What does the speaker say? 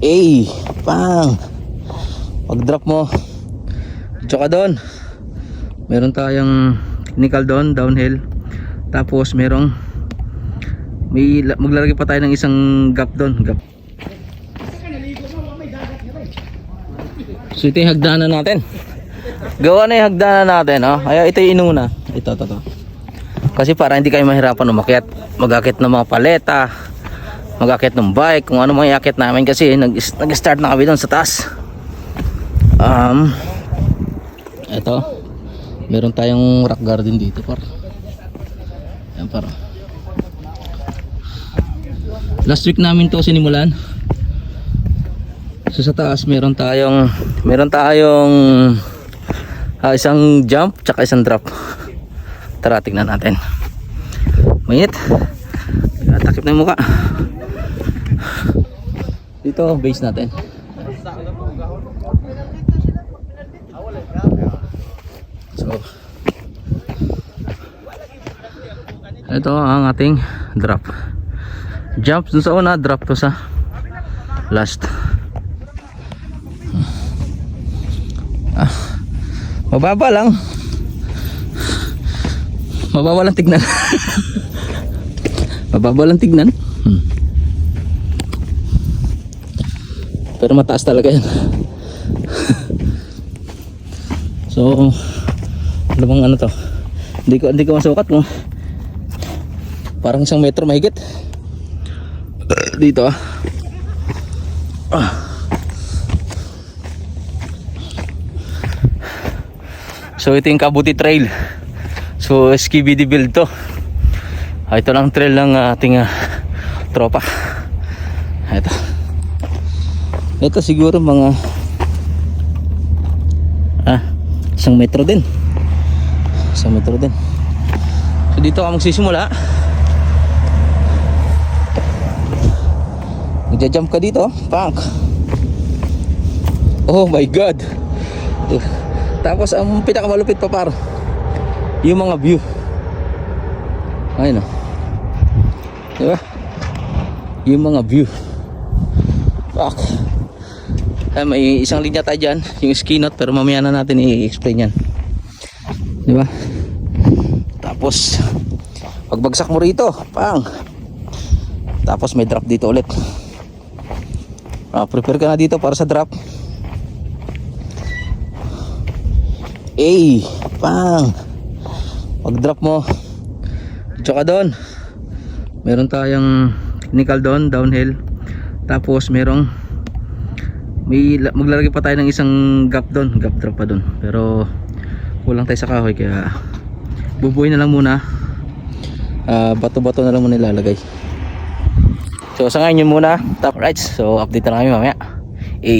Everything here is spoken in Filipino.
A, pang. Pag drop mo, tsaka doon. Meron tayong technical doon, downhill. Tapos merong may la- maglalagay pa tayo ng isang gap doon, gap. So ito yung hagdanan natin. Gawa na yung hagdanan natin, oh. Kaya ito yung inuna. Ito, ito, ito. Kasi para hindi kayo mahirapan umakyat. Magakit ng mga paleta, magakit ng bike, kung ano mga iakit namin kasi nag- nag-start na kami doon sa taas. Um, ito. Meron tayong rock garden dito, par. Ayan, par. Last week namin to sinimulan. So sa taas meron tayong meron tayong ah, isang jump tsaka isang drop. Tara tignan natin. Mainit. Takip na yung mukha. Dito base natin. So ito ang ating drop. Jump dun sa una, drop to sa last. Ah, mababa lang. Mababa lang tignan. mababa lang tignan. Hmm. Pero mataas talaga yan. so, ano bang ano to? Hindi ko hindi ko masukat no. Parang isang metro mahigit. Dito ah. So ito yung Kabuti Trail. So skibidi build to. Ah, ito lang trail ng ating ah, tropa. Ito. Ito siguro mga ah, isang metro din. Isang metro din. So dito ka magsisimula. Magja-jump ka dito, punk. Oh my god. Tapos ang pinakamalupit pa par yung mga view. Ayun oh. Di ba? Yung mga view. Fuck. Ay, may isang linya tayo dyan, yung ski knot, pero mamaya na natin i-explain yan. Di ba? Tapos, pagbagsak mo rito, pang. Tapos may drop dito ulit. Ah, prepare ka na dito para sa drop. A, pang. Pag drop mo, tsaka doon. Meron tayong technical doon, downhill. Tapos merong may la- maglalagay pa tayo ng isang gap doon, gap drop pa doon. Pero kulang tayo sa kahoy kaya bubuhay na lang muna. Ah, bato-bato na lang muna ilalagay. So sa ngayon yun muna, top rights. So update na kami mamaya. A.